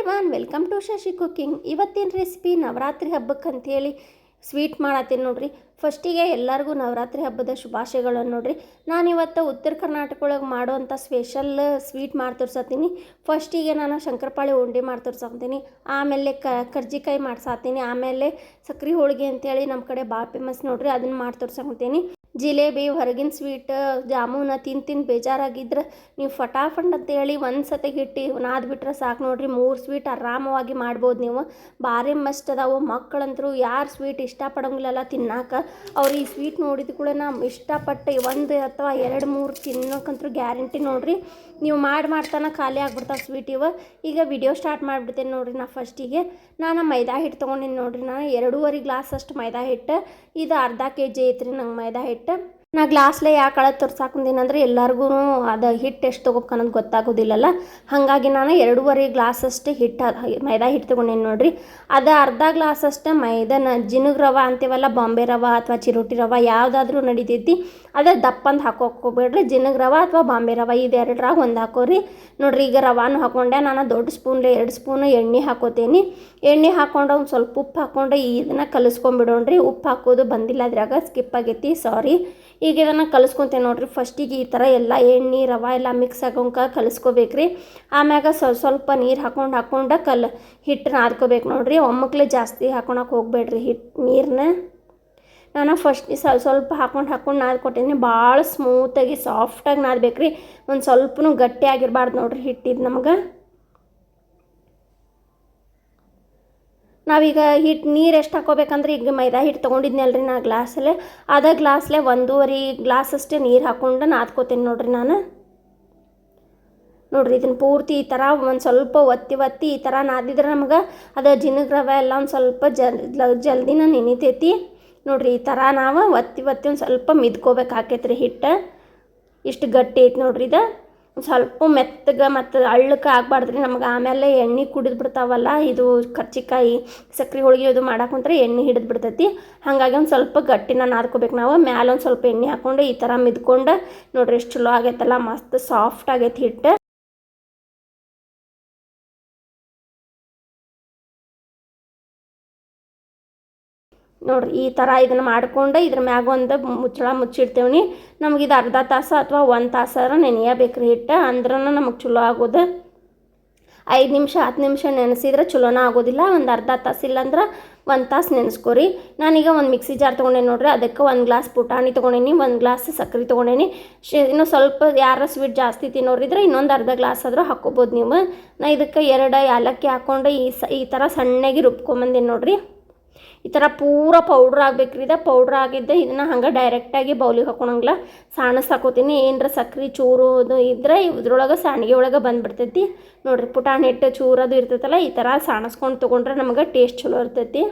Everyone welcome to Shashi cooking ಇವತ್ತಿನ recipe Navratri ಹಬ್ಬಕ್ಕೆ ಅಂಥೇಳಿ ಸ್ವೀಟ್ ಮಾಡತ್ತೀನಿ ನೋಡ್ರಿ. ಫಸ್ಟಿಗೆ ಎಲ್ಲರಿಗೂ ನವರಾತ್ರಿ ಹಬ್ಬದ ಶುಭಾಶಯಗಳನ್ನು ನೋಡ್ರಿ. ನಾನು ಇವತ್ತು ಉತ್ತರ ಕರ್ನಾಟಕ ಒಳಗೆ ಮಾಡುವಂಥ ಸ್ಪೆಷಲ್ ಸ್ವೀಟ್ ಮಾಡಿ ತೋರ್ಸತ್ತೀನಿ ಫಸ್ಟಿಗೆ ನಾನು ಶಂಕರಪಾಳಿ ಉಂಡೆ ಮಾಡಿ ತೋರ್ಸತ್ತೀನಿ ಆಮೇಲೆ ಕ, ಕರ್ಜಿಕಾಯಿ ಮಾಡ್ಸಾತೀನಿ ಆಮೇಲೆ ಸಕ್ರೆ ಹೋಳಿಗೆ ಅಂತೇಳಿ ನಮ್ಮ ಕಡೆ ಭಾಳ ಫೇಮಸ್ ನೋಡ್ರಿ. ಅದನ್ನು ಮಾಡಿ ತೋರ್ಸಕತ್ತೀನಿ ಜಿಲೇಬಿ, ಹೊರಗಿನ ಸ್ವೀಟ್ ಜಾಮೂನ ತಿಂದು ತಿಂದು ಬೇಜಾರಾಗಿದ್ರೆ ನೀವು ಫಟಾಫಟ್ ಅಂತೇಳಿ ಒಂದು ಸತಿ ಹಿಟ್ಟು ನಾದ್ಬಿಟ್ರೆ ಸಾಕು ನೋಡಿರಿ. ಮೂರು ಸ್ವೀಟ್ ಆರಾಮವಾಗಿ ಮಾಡ್ಬೋದು ನೀವು. ಭಾರಿ ಮಸ್ತ್ ಅದಾವು. ಮಕ್ಕಳಂತರೂ ಯಾರು ಸ್ವೀಟ್ ಇಷ್ಟಪಡೋಂಗಿಲ್ಲಲ್ಲ ತಿನ್ನಾಕ. ಅವ್ರು ಈ ಸ್ವೀಟ್ ನೋಡಿದ ಕೂಡ ನಾ ಇಷ್ಟಪಟ್ಟು ಒಂದು ಅಥವಾ ಎರಡು ಮೂರು ತಿನ್ನೋಕ್ಕಂತೂ ಗ್ಯಾರಂಟಿ ನೋಡಿರಿ. ನೀವು ಮಾಡಿ ಮಾಡ್ತಾನೆ ಖಾಲಿ ಆಗ್ಬಿಡ್ತಾವೆ ಸ್ವೀಟ್ ಇವ. ಈಗ ವಿಡಿಯೋ ಸ್ಟಾರ್ಟ್ ಮಾಡಿಬಿಡ್ತೇನೆ ನೋಡಿರಿ ನಾ ಫಸ್ಟಿಗೆ ನಾನು ಮೈದಾ ಹಿಟ್ಟು ತೊಗೊಂಡಿನಿ ನೋಡಿರಿ ನಾನು ಎರಡೂವರೆ ಗ್ಲಾಸ್ ಅಷ್ಟು ಮೈದಾ ಹಿಟ್ಟು ಇದು ಅರ್ಧ ಕೆ ಜಿ ಐತ್ರಿ ನಂಗೆ ಮೈದಾ ಹಿಟ್ಟು എന്നിട്ട് ನಾ ಗ್ಲಾಸ್ಲೆ ಯಾಕೆ ಕಳೆ ತೋರ್ಸಾಕೊಂದಿನಿ ಅಂದ್ರೆ ಎಲ್ಲರಿಗೂ ಅದು ಹಿಟ್ಟು ಎಷ್ಟು ತೊಗೋಬೇಕು ಅನ್ನೋದು ಗೊತ್ತಾಗೋದಿಲ್ಲಲ್ಲ? ಹಾಗಾಗಿ ನಾನು ಎರಡೂವರೆ ಗ್ಲಾಸ್ ಅಷ್ಟೇ ಹಿಟ್ಟು ಮೈದಾ ಹಿಟ್ಟು ತೊಗೊಂಡೇನಿ ನೋಡಿರಿ. ಅದು ಅರ್ಧ ಗ್ಲಾಸ್ ಅಷ್ಟೇ ಮೈದಾನ ಜಿನುಗ್ ರವೆ ಅಂತೀವಲ್ಲ, ಬಾಂಬೆ ರವ ಅಥವಾ ಚಿರೋಟಿ ರವೆ ಯಾವುದಾದ್ರೂ ನಡಿತೈತಿ. ಅದೇ ದಪ್ಪಂದು ಹಾಕೋಕೋಬೇಡ್ರಿ. ಜಿನಗ್ ರವೆ ಅಥವಾ ಬಾಂಬೆ ರವೆ ಇದು ಎರಡರಾಗ ಒಂದು ಹಾಕೋರಿ. ನೋಡ್ರಿ ಈಗ ರವಾನು ಹಾಕೊಂಡೆ. ನಾನು ದೊಡ್ಡ ಸ್ಪೂನ್ಲೆ ಎರಡು ಸ್ಪೂನು ಎಣ್ಣೆ ಹಾಕೋತೀನಿ. ಎಣ್ಣೆ ಹಾಕೊಂಡು ಒಂದು ಸ್ವಲ್ಪ ಉಪ್ಪು ಹಾಕೊಂಡು, ಇದನ್ನ ಕಲಿಸ್ಕೊಂಬಿಡೋಣ್ರಿ. ಉಪ್ಪು ಹಾಕೋದು ಬಂದಿಲ್ಲ ಅದ್ರಾಗ ಸ್ಕಿಪ್ ಆಗೈತಿ. ಸಾರಿ ಈಗ ಇದನ್ನು ಕಲಿಸ್ಕೊತೇನೆ ನೋಡಿರಿ. ಫಸ್ಟಿಗೆ ಈ ಥರ ಎಲ್ಲ ಎಣ್ಣೆ, ರವೆ ಎಲ್ಲ ಮಿಕ್ಸ್ ಆಗೋಂಕ ಕಲಿಸ್ಕೋಬೇಕ್ರಿ. ಆಮ್ಯಾಗ ಸ್ವಲ್ಪ ಸ್ವಲ್ಪ ನೀರು ಹಾಕೊಂಡು ಹಾಕೊಂಡು ಕಲ್ ಹಿಟ್ಟು ನಾದ್ಕೋಬೇಕು ನೋಡಿರಿ. ಒಮ್ಮಕ್ಲೆ ಜಾಸ್ತಿ ಹಾಕೊಳಕ್ಕೆ ಹೋಗ್ಬೇಡ್ರಿ ಹಿಟ್ಟು ನೀರನ್ನ ನಾನು ಫಸ್ಟ್ ಸ್ವಲ್ಪ ಸ್ವಲ್ಪ ಹಾಕೊಂಡು ಹಾಕೊಂಡು ನಾದ್ಕೊಟ್ಟೀನಿ. ಭಾಳ ಸ್ಮೂತಾಗಿ ಸಾಫ್ಟಾಗಿ ನಾದ್ಬೇಕ್ರಿ. ಒಂದು ಸ್ವಲ್ಪನೂ ಗಟ್ಟಿ ಆಗಿರಬಾರ್ದು ನೋಡ್ರಿ ಹಿಟ್ಟಿದ್ದು ನಮಗೆ. ನಾವೀಗ ಹಿಟ್ಟು ನೀರು ಎಷ್ಟು ಹಾಕೋಬೇಕಂದ್ರೆ ಈಗ ಮೈದಾ ಹಿಟ್ಟು ತೊಗೊಂಡಿದ್ನಲ್ಲ ರೀ ನಾ ಗ್ಲಾಸಲ್ಲೇ. ಅದ ಗ್ಲಾಸ್ಲೆ ಒಂದೂವರೆ ಗ್ಲಾಸ್ ಅಷ್ಟೇ ನೀರು ಹಾಕ್ಕೊಂಡು ನಾದ್ಕೋತೀನಿ ನೋಡ್ರಿ ನಾನು. ನೋಡ್ರಿ ಇದನ್ನು ಪೂರ್ತಿ ಈ ಥರ ಒಂದು ಸ್ವಲ್ಪ ಒತ್ತಿ ಒತ್ತಿ ಈ ಥರ ನಾದಿದ್ರೆ ನಮ್ಗೆ ಅದು ಜಿನಗ್ರವ ಎಲ್ಲ ಒಂದು ಸ್ವಲ್ಪ ಜಲ್ ಜಲ್ದಿನ ನೆನಿತೈತಿ. ನೋಡ್ರಿ ಈ ಥರ ನಾವು ಒತ್ತಿ ಒತ್ತಿ ಒಂದು ಸ್ವಲ್ಪ ಮಿದ್ಕೋಬೇಕಾಕೈತ್ರಿ ಹಿಟ್ಟು. ಇಷ್ಟು ಗಟ್ಟಿ ಐತಿ ನೋಡ್ರಿ ಇದು. ಸ್ವಲ್ಪ ಮೆತ್ತಗೆ ಮತ್ತು ಅಳ್ಳಕ್ಕೆ ಆಗ್ಬಾರ್ದ್ರಿ. ನಮ್ಗೆ ಆಮೇಲೆ ಎಣ್ಣೆ ಕುಡಿದು ಬಿಡ್ತಾವಲ್ಲ, ಇದು ಕರ್ಚಿಕಾಯಿ, ಸಕ್ರೆ ಹೋಳಿಗೆ ಇದು ಮಾಡಾಕುಂತ್ರೆ ಎಣ್ಣೆ ಹಿಡಿದು ಬಿಡ್ತೈತಿ. ಹಾಗಾಗಿ ಒಂದು ಸ್ವಲ್ಪ ಗಟ್ಟಿನ ನಾದ್ಕೋಬೇಕು ನಾವು. ಮ್ಯಾಲೆ ಒಂದು ಸ್ವಲ್ಪ ಎಣ್ಣೆ ಹಾಕ್ಕೊಂಡು ಈ ಥರ ಮಿದ್ಕೊಂಡು ನೋಡ್ರಿ ಎಷ್ಟು ಚಲೋ ಆಗೈತಲ್ಲ, ಮಸ್ತ್ ಸಾಫ್ಟ್ ಆಗೈತಿ ಹಿಟ್ಟು. ನೋಡ್ರಿ, ಈ ಥರ ಇದನ್ನು ಮಾಡ್ಕೊಂಡು ಇದ್ರ ಮ್ಯಾಗ ಒಂದು ಮುಚ್ಚಳ ಮುಚ್ಚಿಡ್ತೇವೆ ನಮ್ಗೆ ಇದು ಅರ್ಧ ತಾಸು ಅಥವಾ ಒಂದು ತಾಸಾರ ನೆನೆಯಬೇಕ್ರಿ ಹಿಟ್ಟು. ಅಂದ್ರೂ ನಮಗೆ ಚಲೋ ಆಗೋದು. ಐದು ನಿಮಿಷ, ಹತ್ತು ನಿಮಿಷ ನೆನೆಸಿದ್ರೆ ಚಲೋನ ಆಗೋದಿಲ್ಲ. ಒಂದು ಅರ್ಧ ತಾಸು ಇಲ್ಲಾಂದ್ರೆ ಒಂದು ತಾಸು ನೆನೆಸ್ಕೊರಿ. ನಾನೀಗ ಒಂದು ಮಿಕ್ಸಿ ಜಾರ್ ತೊಗೊಂಡೇನಿ ನೋಡ್ರಿ, ಅದಕ್ಕೆ ಒಂದು ಗ್ಲಾಸ್ ಪುಟಾಣಿ ತೊಗೊಂಡೇನಿ, ಒಂದು ಗ್ಲಾಸ್ ಸಕ್ಕರೆ ತೊಗೊಂಡೇನಿ. ಶ್, ಇನ್ನು ಸ್ವಲ್ಪ ಯಾರ ಸ್ವೀಟ್ ಜಾಸ್ತಿ ತಿನ್ನೋರಿದ್ರೆ ಇನ್ನೊಂದು ಅರ್ಧ ಗ್ಲಾಸ್ ಆದರೂ ಹಾಕ್ಕೋಬೋದು ನೀವು. ನಾ ಇದಕ್ಕೆ ಎರಡು ಏಲಕ್ಕಿ ಹಾಕ್ಕೊಂಡು ಈ ಸ, ಈ ಥರ ಸಣ್ಣಗೆ ರುಬ್ಕೊಂಬಂದಿನಿ ನೋಡ್ರಿ. ಈ ಥರ ಪೂರ ಪೌಡ್ರ್ ಆಗ್ಬೇಕ್ರಿ. ಇದು ಪೌಡ್ರ್ ಆಗಿದ್ದೆ, ಇದನ್ನು ಹಂಗೆ ಡೈರೆಕ್ಟಾಗಿ ಬೌಲಿಗೆ ಹಾಕೊಳಂಗಿಲ್ಲ. ಸಾಣಸ್ ಹಾಕೋತೀನಿ, ಏನರ ಸಕ್ರೆ, ಚೂರು ಅದು ಇದ್ರೆ ಇದ್ರೊಳಗೆ ಸಾಣಿಗೆ ಒಳಗೆ ಬಂದುಬಿಡ್ತೈತಿ. ನೋಡಿರಿ, ಪುಟಾಣಿ ಹಿಟ್ಟು, ಚೂರು ಅದು ಇರ್ತೈತಲ್ಲ, ಈ ಥರ ಸಾಣಿಸ್ಕೊಂಡು ತೊಗೊಂಡ್ರೆ ನಮಗೆ ಟೇಸ್ಟ್ ಚಲೋ ಇರ್ತೈತಿ.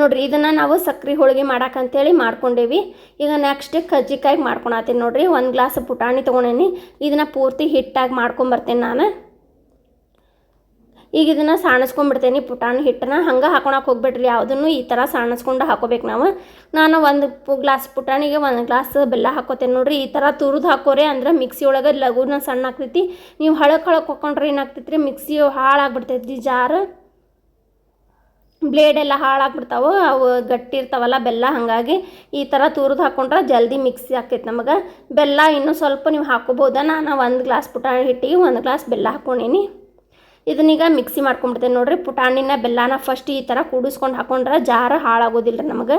ನೋಡಿರಿ, ಇದನ್ನು ನಾವು ಸಕ್ರೆ ಹೋಳಿಗೆ ಮಾಡೋಕ್ಕಂಥೇಳಿ ಮಾಡ್ಕೊಂಡೇವಿ. ಈಗ ನೆಕ್ಸ್ಟ್ ಕಜ್ಜಿಕಾಯಿ ಮಾಡ್ಕೊಳತ್ತೀನಿ ನೋಡಿರಿ. ಒಂದು ಗ್ಲಾಸ್ ಪುಟಾಣಿ ತೊಗೊಂಡೇನಿ. ಇದನ್ನು ಪೂರ್ತಿ ಹಿಟ್ಟಾಗಿ ಮಾಡ್ಕೊಂಬರ್ತೇನೆ ನಾನು. ಈಗ ಇದನ್ನು ಸಾಣಿಸ್ಕೊಂಡ್ಬಿಡ್ತೇನೆ ಪುಟಾಣಿ ಹಿಟ್ಟನ್ನ. ಹಂಗೆ ಹಾಕೊಳಕ್ಕೆ ಹೋಗ್ಬಿಡ್ರಿ. ಯಾವುದನ್ನು ಈ ಥರ ಸಾಣಿಸ್ಕೊಂಡು ಹಾಕೋಬೇಕು ನಾವು. ನಾನು ಒಂದು ಗ್ಲಾಸ್ ಪುಟಾಣಿಗೆ ಒಂದು ಗ್ಲಾಸ್ ಬೆಲ್ಲ ಹಾಕೋತೇನೆ ನೋಡ್ರಿ. ಈ ಥರ ತುರಿದು ಹಾಕೋರೆ ಅಂದ್ರೆ ಮಿಕ್ಸಿ ಒಳಗೆ ಲಘುನ ಸಣ್ಣ ಆಗ್ತೈತಿ. ನೀವು ಹಳಕ್ಕೆ ಹಳಕ್ಕೆ ಹಾಕೊಂಡ್ರೆ ಏನಾಗ್ತೈತಿ ರೀ ಮಿಕ್ಸಿ ಹಾಳಾಗ್ಬಿಡ್ತೈತಿ ಜಾರು. ಬ್ಲೇಡ್ ಎಲ್ಲ ಹಾಳಾಗ್ಬಿಡ್ತಾವೆ. ಅವು ಗಟ್ಟಿ ಇರ್ತಾವಲ್ಲ ಬೆಲ್ಲ. ಹಾಗಾಗಿ ಈ ಥರ ತುರಿದು ಹಾಕೊಂಡ್ರೆ ಜಲ್ದಿ ಮಿಕ್ಸಿ ಆಗ್ತೈತೆ ನಮಗೆ. ಬೆಲ್ಲ ಇನ್ನೂ ಸ್ವಲ್ಪ ನೀವು ಹಾಕೋಬೋದ ನಾನು ಒಂದು ಗ್ಲಾಸ್ ಪುಟಾಣಿ ಹಿಟ್ಟಿಗೆ ಒಂದು ಗ್ಲಾಸ್ ಬೆಲ್ಲ ಹಾಕ್ಕೊಂಡೀನಿ ಇದನ್ನೀಗ ಮಿಕ್ಸಿ ಮಾಡ್ಕೊಂಡ್ಬಿಡ್ತೇನೆ ನೋಡಿರಿ. ಪುಟಾಣಿನ, ಬೆಲ್ಲನ ಫಸ್ಟ್ ಈ ಥರ ಕೂಡಿಸ್ಕೊಂಡು ಹಾಕೊಂಡ್ರೆ ಜಾರ ಹಾಳಾಗೋದಿಲ್ಲ ರೀ ನಮಗೆ.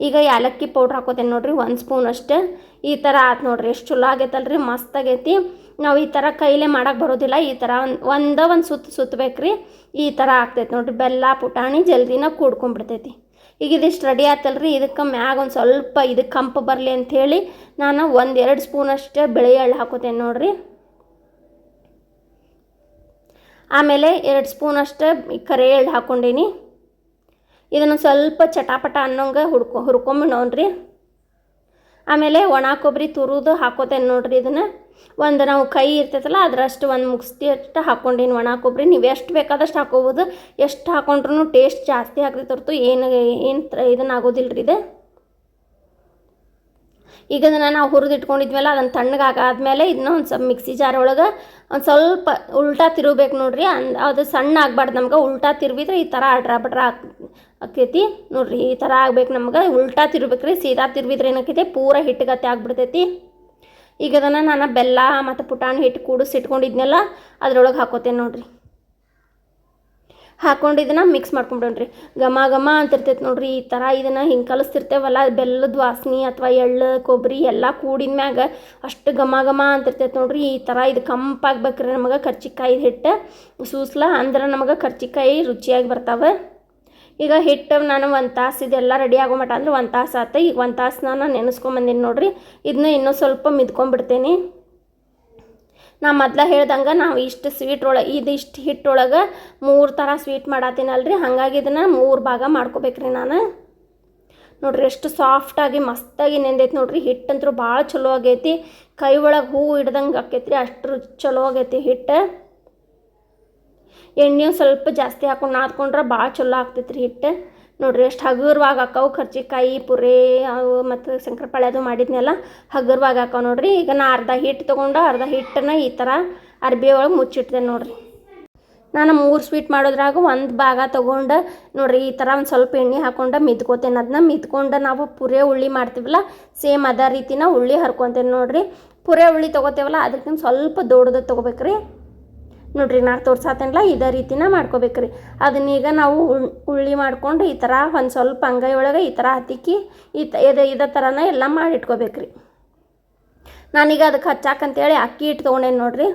ಈಗ ಏಲಕ್ಕಿ ಪೌಡ್ರ್ ಹಾಕೋತೇನೆ ನೋಡಿರಿ, ಒಂದು ಸ್ಪೂನ್ ಅಷ್ಟೇ. ಈ ಥರ ಆಯ್ತು ನೋಡಿರಿ, ಎಷ್ಟು ಚಲೋ ಆಗೈತಲ್ರಿ, ಮಸ್ತ್ ಆಗೈತಿ. ನಾವು ಈ ಥರ ಕೈಲೇ ಮಾಡೋಕೆ ಬರೋದಿಲ್ಲ, ಈ ಥರ ಒಂದು ಒಂದು ಒಂದು ಸುತ್ತಬೇಕು ರೀ ಈ ಥರ ಆಗ್ತೈತೆ ನೋಡಿರಿ, ಬೆಲ್ಲ, ಪುಟಾಣಿ ಜಲ್ದಿನ ಕೂಡ್ಕೊಂಡ್ಬಿಡ್ತೈತಿ. ಈಗ ಇದಿಷ್ಟು ರೆಡಿ ಆತಲ್ರಿ, ಇದಕ್ಕೆ ಮ್ಯಾಗ ಒಂದು ಸ್ವಲ್ಪ ಇದಕ್ಕೆ ಕಂಪು ಬರಲಿ ಅಂಥೇಳಿ ನಾನು ಒಂದು ಎರಡು ಸ್ಪೂನ್ ಅಷ್ಟೇ ಬೆಳೆ ಎಳ್ಳು ಹಾಕೋತೇನೆ ನೋಡ್ರಿ. ಆಮೇಲೆ ಎರಡು ಸ್ಪೂನ್ ಅಷ್ಟು ಕರೆ ಎಳ್ಳು ಹಾಕ್ಕೊಂಡೀನಿ. ಇದನ್ನು ಸ್ವಲ್ಪ ಚಟಾಪಟ ಅನ್ನೋಂಗೆ ಹುಡ್ಕೊ, ಹುರ್ಕೊಂಬಿಡೋಣ್ರಿ. ಆಮೇಲೆ ಒಣ ಕೊಬ್ಬರಿ ತುರಿದು ಹಾಕೋತೇನೆ ನೋಡ್ರಿ ಇದನ್ನು. ಒಂದು ನಾವು ಕೈ ಇರ್ತೈತಲ್ಲ, ಅದರಷ್ಟು ಒಂದು ಮುಗಿಸ್ತಿ ಅಷ್ಟು ಹಾಕ್ಕೊಂಡೀನಿ ಒಣ ಕೊಬ್ಬರಿ. ನೀವು ಎಷ್ಟು ಬೇಕಾದಷ್ಟು ಹಾಕೋಬೋದು. ಎಷ್ಟು ಹಾಕೊಂಡ್ರೂ ಟೇಸ್ಟ್ ಜಾಸ್ತಿ ಆಗ್ತೈತೆ ಹೊರತು ಏನು ಏನು ಇದನ್ನಾಗೋದಿಲ್ಲ ರೀ ಇದು. ಈಗ ಅದನ್ನು ನಾವು ಹುರಿದು ಇಟ್ಕೊಂಡಿದ್ಮೇಲೆ ಅದನ್ನು ತಣ್ಣಗೆ ಆಗಾದ್ಮೇಲೆ ಇದನ್ನ ಒಂದು ಸ್ವಲ್ಪ ಮಿಕ್ಸಿ ಜಾರ್ ಒಳಗೆ ಒಂದು ಸ್ವಲ್ಪ ಉಲ್ಟಾ ತಿರುಗಬೇಕು ನೋಡ್ರಿ. ಅದು ಸಣ್ಣ ಆಗ್ಬಾರ್ದು ನಮ್ಗೆ, ಉಲ್ಟಾ ತಿರುವಿದ್ರೆ ಈ ಥರ ಅಡ್ರ ಬಡ್ರ ಆಕ್ ಆಕೈತಿ ನೋಡ್ರಿ, ಈ ಥರ ಆಗ್ಬೇಕು ನಮ್ಗೆ. ಉಲ್ಟಾ ತಿರ್ಬೇಕು ರೀ ಸೀದಾ ತಿರುವಿದ್ರೆ ಏನಾಕೈತಿ ಪೂರ ಹಿಟ್ಟುಗತ್ತೆ ಆಗ್ಬಿಡ್ತೈತಿ. ಈಗ ಅದನ್ನು ನಾನು ಬೆಲ್ಲ ಮತ್ತು ಪುಟಾಣಿ ಹಿಟ್ಟು ಕೂಡಿಸಿ ಇಟ್ಕೊಂಡಿದ್ನೆಲ್ಲ ಅದ್ರೊಳಗೆ ಹಾಕೋತೇನೆ ನೋಡ್ರಿ. ಹಾಕೊಂಡು ಇದನ್ನು ಮಿಕ್ಸ್ ಮಾಡ್ಕೊಂಬಿಡೋಣ್ರಿ. ಘಮ ಘಮ ಅಂತಿರ್ತೈತೆ ನೋಡ್ರಿ ಈ ಥರ ಇದನ್ನು ಹಿಂಗೆ ಕಲಿಸ್ತಿರ್ತೇವಲ್ಲ ಬೆಲ್ಲದ ವಾಸನೆ ಅಥವಾ ಎಳ್ಳು ಕೊಬ್ಬರಿ ಎಲ್ಲ ಕೂಡಿದ ಮ್ಯಾಗ ಅಷ್ಟು ಘಮ ಘಮ ಅಂತಿರ್ತೈತೆ ನೋಡ್ರಿ. ಈ ಥರ ಇದು ಕಂಪಾಗ್ಬೇಕ್ರಿ ನಮಗೆ ಕರ್ಚಿಕಾಯಿ ಹಿಟ್ಟು, ಸೂಸ್ಲ ಅಂದ್ರೆ ನಮಗೆ ಕರ್ಚಿಕಾಯಿ ರುಚಿಯಾಗಿ ಬರ್ತಾವೆ. ಈಗ ಹಿಟ್ಟು ನಾನು ಒಂದು ತಾಸು ಇದೆಲ್ಲ ರೆಡಿ ಆಗೋ ಮಟ್ಟ ಅಂದ್ರೆ ಒಂದು ತಾಸು ಆತ. ಈಗ ಒಂದು ತಾಸು ನಾನು ನೆನೆಸ್ಕೊಂಬಂದೀನಿ ನೋಡ್ರಿ. ಇದನ್ನ ಇನ್ನೂ ಸ್ವಲ್ಪ ಮಿದ್ಕೊಂಡ್ಬಿಡ್ತೇನೆ ನಾ ಮೊದ್ಲ ಹೇಳ್ದಂಗೆ ನಾವು ಇಷ್ಟು ಸ್ವೀಟ್ ಒಳಗೆ ಇದಿಷ್ಟು ಹಿಟ್ಟೊಳಗೆ ಮೂರು ಥರ ಸ್ವೀಟ್ ಮಾಡತ್ತೀನಲ್ರಿ ಹಾಗಾಗಿ ಇದನ್ನು ಮೂರು ಭಾಗ ಮಾಡ್ಕೋಬೇಕ್ರಿ ನಾನು. ನೋಡ್ರಿ ಎಷ್ಟು ಸಾಫ್ಟಾಗಿ ಮಸ್ತಾಗಿ ನೆಂದೈತಿ ನೋಡ್ರಿ. ಹಿಟ್ಟಂತೂ ಭಾಳ ಚಲೋ ಆಗೈತಿ. ಕೈ ಒಳಗೆ ಹೂವು ಹಿಡ್ದಂಗೆ ರೀ ಅಷ್ಟು ಚಲೋ ಆಗೈತಿ ಹಿಟ್ಟು ಎಣ್ಣೆ ಸ್ವಲ್ಪ ಜಾಸ್ತಿ ಹಾಕೊಂಡು, ನಾದ್ಕೊಂಡ್ರೆ ಭಾಳ ಚಲೋ ಆಗ್ತೈತ್ರಿ ಹಿಟ್ಟು ನೋಡ್ರಿ, ಎಷ್ಟು ಹಗುರವಾಗಿ ಹಾಕವು ಕರ್ಜಿಕಾಯಿ ಪುರಿ, ಅವು ಮತ್ತು ಶಂಕರಪಾಳೆ ಅದು ಮಾಡಿದ್ನೆಲ್ಲ, ಹಗುರವಾಗಿ ಹಾಕವು ನೋಡ್ರಿ. ಈಗ ನಾ ಅರ್ಧ ಹಿಟ್ಟು ತೊಗೊಂಡು ಅರ್ಧ ಹಿಟ್ಟನ್ನ ಈ ಥರ ಅರ್ಬಿ ಒಳಗೆ ಮುಚ್ಚಿಡ್ತೇನೆ ನೋಡ್ರಿ. ನಾನು ಮೂರು ಸ್ವೀಟ್ ಮಾಡೋದ್ರಾಗ ಒಂದು ಭಾಗ ತೊಗೊಂಡು ನೋಡ್ರಿ, ಈ ಥರ ಒಂದು ಸ್ವಲ್ಪ ಎಣ್ಣೆ ಹಾಕೊಂಡು ಮಿದ್ಕೋತೇನೆ. ಅದನ್ನ ಮಿದ್ಕೊಂಡು ನಾವು ಪುರೆ, ಉಳ್ಳಿ ಮಾಡ್ತೀವಲ್ಲ, ಸೇಮ್ ಅದೇ ರೀತಿನ ಉಳ್ಳಿ ಹರ್ಕೊತೇನೆ ನೋಡ್ರಿ. ಪುರೆ, ಉಳ್ಳಿ ತೊಗೋತೇವಲ್ಲ ಅದಕ್ಕಿಂತ ಸ್ವಲ್ಪ ದೊಡ್ಡದು ತೊಗೋಬೇಕ್ರಿ. ನೋಡ್ರಿ ನಾನು ತೋರ್ಸಾತೇನಲ್ಲ ಇದೇ ರೀತಿನ ಮಾಡ್ಕೋಬೇಕ್ರಿ. ಅದನ್ನೀಗ ನಾವು ಉಳ್- ಉಳ್ಳಿ ಮಾಡ್ಕೊಂಡು ಈ ಥರ ಒಂದು ಸ್ವಲ್ಪ ಅಂಗೈ ಒಳಗೆ ಈ ಥರ ಹತ್ತಿಕ್ಕಿ, ಈ ತ ಇದೇ ಇದೇ ಥರನ ಎಲ್ಲ ಮಾಡಿಟ್ಕೋಬೇಕ್ರಿ. ನಾನೀಗ ಅದಕ್ಕೆ ಹಚ್ಚಾಕಂತೇಳಿ ಅಕ್ಕಿ ಹಿಟ್ಟು ತೊಗೊಂಡೇನೆ ನೋಡ್ರಿ.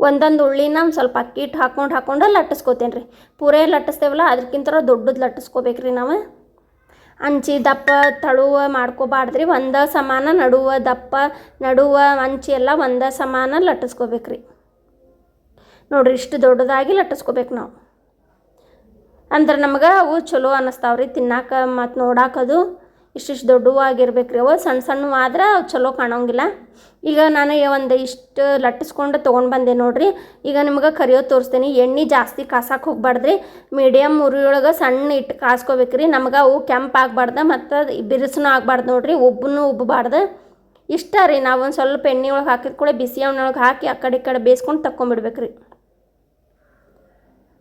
ಒಂದೊಂದು ಉಳ್ಳಿನ ಒಂದು ಸ್ವಲ್ಪ ಅಕ್ಕಿ ಹಿಟ್ಟು ಹಾಕೊಂಡು ಹಾಕೊಂಡು ಲಟ್ಟಿಸ್ಕೋತೇನೆ ರೀ ಪೂರೇ ಲಟ್ಟಿಸ್ತೇವಲ್ಲ ಅದಕ್ಕಿಂತ ದೊಡ್ಡದು ಲಟ್ಟಿಸ್ಕೋಬೇಕ್ರಿ ನಾವು. ಅಂಚಿ, ದಪ್ಪ, ತಳುವ ಮಾಡ್ಕೋಬಾರ್ದ್ರಿ, ಒಂದ ಸಮಾನ ನಡುವ ದಪ್ಪ, ನಡುವ ಅಂಚಿ ಎಲ್ಲ ಒಂದೇ ಸಮಾನ ಲಟ್ಟಿಸ್ಕೋಬೇಕ್ರಿ. ನೋಡ್ರಿ, ಇಷ್ಟು ದೊಡ್ಡದಾಗಿ ಲಟ್ಟಿಸ್ಕೋಬೇಕು ನಾವು. ಅಂದ್ರೆ ನಮ್ಗೆ ಅವು ಚಲೋ ಅನ್ನಿಸ್ತಾವ್ರಿ, ತಿನ್ನಾಕ ಮತ್ತು ನೋಡಾಕದು ಇಷ್ಟಿಷ್ಟು ದೊಡ್ಡವಾಗಿರ್ಬೇಕು ರೀ ಅವು ಸಣ್ಣ ಸಣ್ಣ ಆದ್ರೆ ಅವು ಚಲೋ ಕಾಣೋಂಗಿಲ್ಲ. ಈಗ ನಾನು ಒಂದು ಇಷ್ಟು ಲಟ್ಟಿಸ್ಕೊಂಡು ತೊಗೊಂಡು ಬಂದೆ ನೋಡಿರಿ. ಈಗ ನಿಮ್ಗೆ ಕರಿಯೋದು ತೋರಿಸ್ತೀನಿ. ಎಣ್ಣೆ ಜಾಸ್ತಿ ಕಾಸಕ್ಕೆ ಹೋಗ್ಬಾರ್ದ್ರಿ. ಮೀಡಿಯಮ್ ಉರಿಯೊಳಗೆ ಸಣ್ಣ ಇಟ್ಟು ಕಾಸ್ಕೋಬೇಕ್ರಿ. ನಮ್ಗೆ ಅವು ಕೆಂಪು ಆಗ್ಬಾರ್ದು ಮತ್ತು ಬಿರುಸೂ ಆಗಬಾರ್ದು ನೋಡಿರಿ. ಉಬ್ಬನು ಉಬ್ಬಬಾರ್ದು. ಇಷ್ಟ ರೀ ನಾವು ಒಂದು ಸ್ವಲ್ಪ ಎಣ್ಣೆ ಒಳಗೆ ಹಾಕಿದ ಕೂಡ ಬಿಸಿ ಎಣ್ಣೆ ಹಾಕಿ ಆ ಕಡೆ ಈ ಕಡೆ ಬೇಯಿಸ್ಕೊಂಡು ತಕ್ಕೊಂಬಿಡ್ಬೇಕ್ರಿ.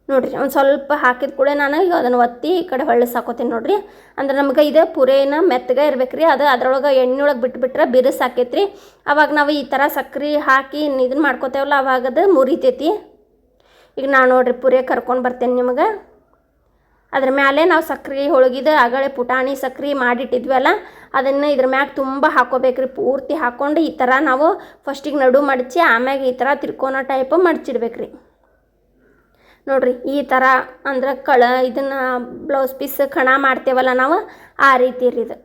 ನೋಡ್ರಿ, ಒಂದು ಸ್ವಲ್ಪ ಹಾಕಿದ ಕೂಡ ನಾನು ಈಗ ಅದನ್ನು ಒತ್ತಿ ಈ ಕಡೆ ಹೊಳ್ಳಿಸಾಕೋತೀನಿ ನೋಡಿರಿ. ಅಂದ್ರೆ ನಮ್ಗೆ ಇದು ಪುರೇನ ಮೆತ್ತಗೆ ಇರ್ಬೇಕು ರೀ ಅದು ಅದ್ರೊಳಗೆ ಎಣ್ಣೆ ಒಳಗೆ ಬಿಟ್ಬಿಟ್ರೆ ಬಿರುಸ್ ರೀ ಅವಾಗ ನಾವು ಈ ಥರ ಸಕ್ರೆ ಹಾಕಿ ಇದನ್ನ ಮಾಡ್ಕೋತೇವಲ್ಲ, ಅವಾಗ ಅದು ಮುರಿತೈತಿ. ಈಗ ನಾನು ನೋಡಿರಿ ಪುರಿ ಕರ್ಕೊಂಡು ಬರ್ತೇನೆ ನಿಮಗೆ. ಅದ್ರ ಮೇಲೆ ನಾವು ಸಕ್ರೆ ಹೋಳ್ಗಿದ ಅಗಳೆ ಪುಟಾಣಿ ಸಕ್ರೆ ಮಾಡಿಟ್ಟಿದ್ವಲ್ಲ, ಅದನ್ನು ಇದ್ರ ಮ್ಯಾಗ ತುಂಬ ಹಾಕೋಬೇಕ್ರಿ, ಪೂರ್ತಿ ಹಾಕ್ಕೊಂಡು ಈ ಥರ ನಾವು ಫಸ್ಟಿಗೆ ನಡು ಮಡಚಿ, ಆಮ್ಯಾಗ ಈ ಥರ ತಿರ್ಕೋನೋ ಟೈಪ್ ಮಡಚಿಡ್ಬೇಕ್ರಿ. ನೋಡ್ರಿ, ಈ ಥರ ಅಂದ್ರೆ ಕಳ ಇದನ್ನು ಬ್ಲೌಸ್ ಪೀಸ್ ಕಣ ಮಾಡ್ತೇವಲ್ಲ ನಾವು, ಆ ರೀತಿ ರೀ ಇದು.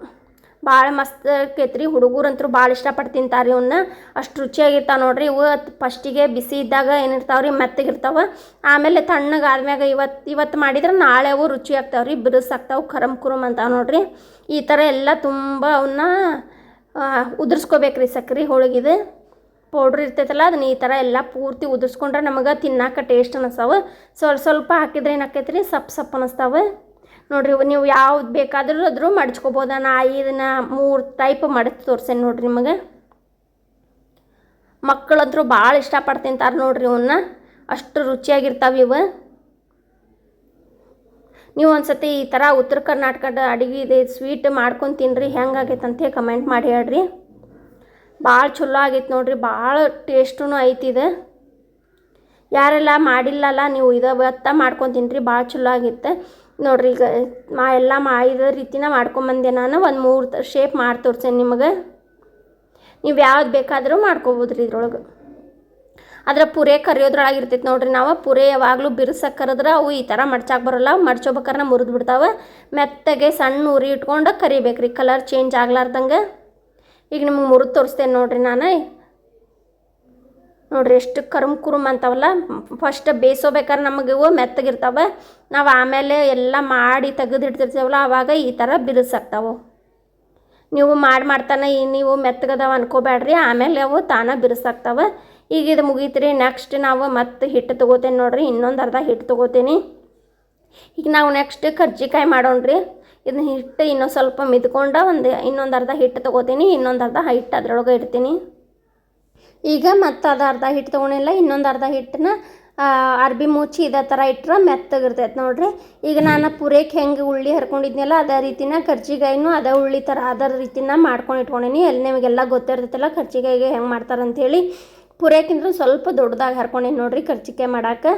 ಭಾಳ ಮಸ್ತ್ ಆಕೈತ್ರಿ ಹುಡುಗರಂತೂ ಭಾಳ ಇಷ್ಟಪಟ್ಟು ತಿಂತಾರೆ ಇವನ್ನ ಅಷ್ಟು ರುಚಿಯಾಗಿರ್ತಾವೆ ನೋಡ್ರಿ, ಇವು ಫಸ್ಟಿಗೆ ಬಿಸಿ ಇದ್ದಾಗ ಏನಿರ್ತಾವೆ ರೀ ಮೆತ್ತಗಿರ್ತಾವೆ ಆಮೇಲೆ ತಣ್ಣಗೆ ಆದ್ಮ್ಯಾಗ ಇವತ್ತು ಇವತ್ತು ಮಾಡಿದ್ರೆ ನಾಳೆ ಅವು ರುಚಿ ಆಗ್ತಾವೆ ರೀ, ಬಿರುಸ್ ಆಗ್ತಾವೆ, ಕರಮ್ ಕುರುಮ್ ಅಂತಾವೆ ನೋಡ್ರಿ. ಈ ಥರ ಎಲ್ಲ ತುಂಬ ಅವನ್ನ ಉದುರ್ಸ್ಕೋಬೇಕ್ರಿ ಸಕ್ರೆ ಹೋಳಿಗೆದು. ಪೌಡ್ರ್ ಇರ್ತೈತಲ್ಲ, ಅದನ್ನ ಈ ಥರ ಎಲ್ಲ ಪೂರ್ತಿ ಉದುರ್ಸ್ಕೊಂಡ್ರೆ ನಮಗೆ ತಿನ್ನಾಕ ಟೇಸ್ಟ್ ಅನ್ನಿಸ್ತಾವೆ ಸ್ವಲ್ಪ ಸ್ವಲ್ಪ ಹಾಕಿದ್ರೆ ಏನಾಕೈತೆ ರೀ ಸಪ್ ಸಪ್ ಅನ್ನಿಸ್ತಾವೆ ನೋಡಿರಿ, ನೀವು ಯಾವ್ದು ಬೇಕಾದ್ರೂ ಅದ್ರೂ ಮಡ್ಚ್ಕೊಬೋದು. ನಾ ಇದನ್ನ ಮೂರು ಟೈಪ್ ಮಡಚಿ ತೋರ್ಸೇನೆ ನೋಡಿರಿ ನಿಮಗೆ. ಮಕ್ಕಳಂತರೂ ಭಾಳ ಇಷ್ಟಪಟ್ಟು ತಿಂತಾರೆ ನೋಡಿರಿ ಇವನ್ನ ಅಷ್ಟು ರುಚಿಯಾಗಿರ್ತಾವೆ ಇವು. ನೀವು ಒಂದ್ಸತಿ ಈ ಥರ ಉತ್ತರ ಕರ್ನಾಟಕದ ಅಡುಗೆ ಇದೆ ಸ್ವೀಟ್ ಮಾಡ್ಕೊಂಡು ತಿನ್ನಿರಿ ಹೆಂಗಾಗೈತೆ ಕಮೆಂಟ್ ಮಾಡಿ ಹೇಳ್ರಿ. ಭಾಳ ಚಲೋ ಆಗೈತೆ ನೋಡ್ರಿ, ಭಾಳ ಟೇಸ್ಟೂ ಐತಿ ಇದು. ಯಾರೆಲ್ಲ ಮಾಡಿಲ್ಲಲ್ಲ, ನೀವು ಇದು ಇವತ್ತ ಮಾಡ್ಕೊಂಡು ತಿನ್ರಿ ಭಾಳ ಚಲೋ ಆಗಿತ್ತು. ನೋಡ್ರಿ ಈಗ, ಮಾ, ಎಲ್ಲ ಮಾ, ಇದೇ ರೀತಿನ ಮಾಡ್ಕೊಂಬಂದೆ ನಾನು, ಒಂದು ಮೂರು ಶೇಪ್ ಮಾಡಿ ತೋರ್ಸೇನೆ ನಿಮಗೆ. ನೀವು ಯಾವ್ದು ಬೇಕಾದರೂ ಮಾಡ್ಕೊಬೋದು ರೀ ಇದ್ರೊಳಗೆ. ಆದ್ರೆ ಪುರೆ ಕರಿಯೋದ್ರೊಳಗೆ ಇರ್ತೈತೆ ನೋಡ್ರಿ ನಾವು, ಪುರೆ ಯಾವಾಗಲೂ ಬಿರ್ಸಕ್ಕೆ ಕರೆದ್ರೆ ಅವು ಈ ಥರ ಮಡ್ಚಾಕೆ ಬರೋಲ್ಲ, ಮಡ್ಚೋಬೇಕಾರೆ ಮುರಿದು ಬಿಡ್ತಾವೆ. ಮೆತ್ತಗೆ ಸಣ್ಣ ಉರಿ ಇಟ್ಕೊಂಡು ಕರಿಬೇಕು ರೀ ಕಲರ್ ಚೇಂಜ್ ಆಗ್ಲಾರ್ದಂಗೆ. ಈಗ ನಿಮ್ಗೆ ಮುರಿದು ತೋರಿಸ್ತೇನೆ ನೋಡ್ರಿ ನಾನು. ನೋಡ್ರಿ ಎಷ್ಟು ಕರುಮ್ ಕುರುಮ್ ಅಂತಾವಲ್ಲ. ಫಸ್ಟ್ ಬೇಯಿಸೋಬೇಕಾದ್ರೆ ನಮಗೆ ಇವು ಮೆತ್ತಗಿರ್ತಾವೆ. ನಾವು ಆಮೇಲೆ ಎಲ್ಲ ಮಾಡಿ ತೆಗೆದಿಡ್ತಿರ್ತೀವಲ್ಲ ಆವಾಗ ಈ ಥರ ಬಿರುಸಾಗ್ತಾವೆ. ನೀವು ಮಾಡಿ ಮಾಡ್ತಾನೆ ಈ ನೀವು ಮೆತ್ತಗದಾವ ಅನ್ಕೋಬೇಡ್ರಿ ಆಮೇಲೆ ಅವು ತಾನ ಬಿರುಸಾಗ್ತಾವೆ. ಈಗ ಇದು ಮುಗೀತ್ರಿ ನೆಕ್ಸ್ಟ್ ನಾವು ಮತ್ತೆ ಹಿಟ್ಟು ತೊಗೋತೇನೆ ನೋಡ್ರಿ, ಇನ್ನೊಂದು ಅರ್ಧ ಹಿಟ್ಟು ತೊಗೋತೀನಿ. ಈಗ ನಾವು ನೆಕ್ಸ್ಟ್ ಕರ್ಜಿಕಾಯಿ ಮಾಡೋಣ್ರಿ. ಇದನ್ನ ಹಿಟ್ಟು ಇನ್ನೊಂದು ಸ್ವಲ್ಪ ಮಿದ್ಕೊಂಡ ಒಂದು ಇನ್ನೊಂದು ಅರ್ಧ ಹಿಟ್ಟು ತೊಗೋತೀನಿ, ಇನ್ನೊಂದು ಅರ್ಧ ಹಿಟ್ಟು ಅದ್ರೊಳಗೆ ಇಡ್ತೀನಿ. ಈಗ ಮತ್ತು ಅದು ಅರ್ಧ ಹಿಟ್ಟು ತೊಗೊಂಡಿಲ್ಲ, ಇನ್ನೊಂದು ಅರ್ಧ ಹಿಟ್ಟನ್ನ ಅರ್ಬಿ ಮುಚ್ಚಿ ಇದೇ ಥರ ಇಟ್ಟರೆ ಮೆತ್ತಗಿರ್ತೈತೆ ನೋಡ್ರಿ. ಈಗ ನಾನು ಪುರೇಕ್ ಹೆಂಗೆ ಉಳ್ಳಿ ಹರ್ಕೊಂಡಿದ್ನಲ್ಲ, ಅದೇ ರೀತಿನ ಕರ್ಜಿಗಾಯಿನೂ ಅದೇ ಉಳ್ಳಿ ಥರ ಅದರ ರೀತಿನ ಮಾಡ್ಕೊಂಡು ಇಟ್ಕೊಂಡಿನಿ. ಎಲ್ಲಿ ನಿಮಗೆಲ್ಲ ಗೊತ್ತಿರ್ತೈತಲ್ಲ ಕರ್ಜಿಕಾಯಿಗೆ ಹೆಂಗೆ ಮಾಡ್ತಾರಂತೇಳಿ. ಪುರೇಕಿಂದ್ರೆ ಸ್ವಲ್ಪ ದೊಡ್ಡದಾಗಿ ಹರ್ಕೊಂಡೀನಿ ನೋಡ್ರಿ ಕರ್ಜಿಕಾಯಿ ಮಾಡಕ್ಕೆ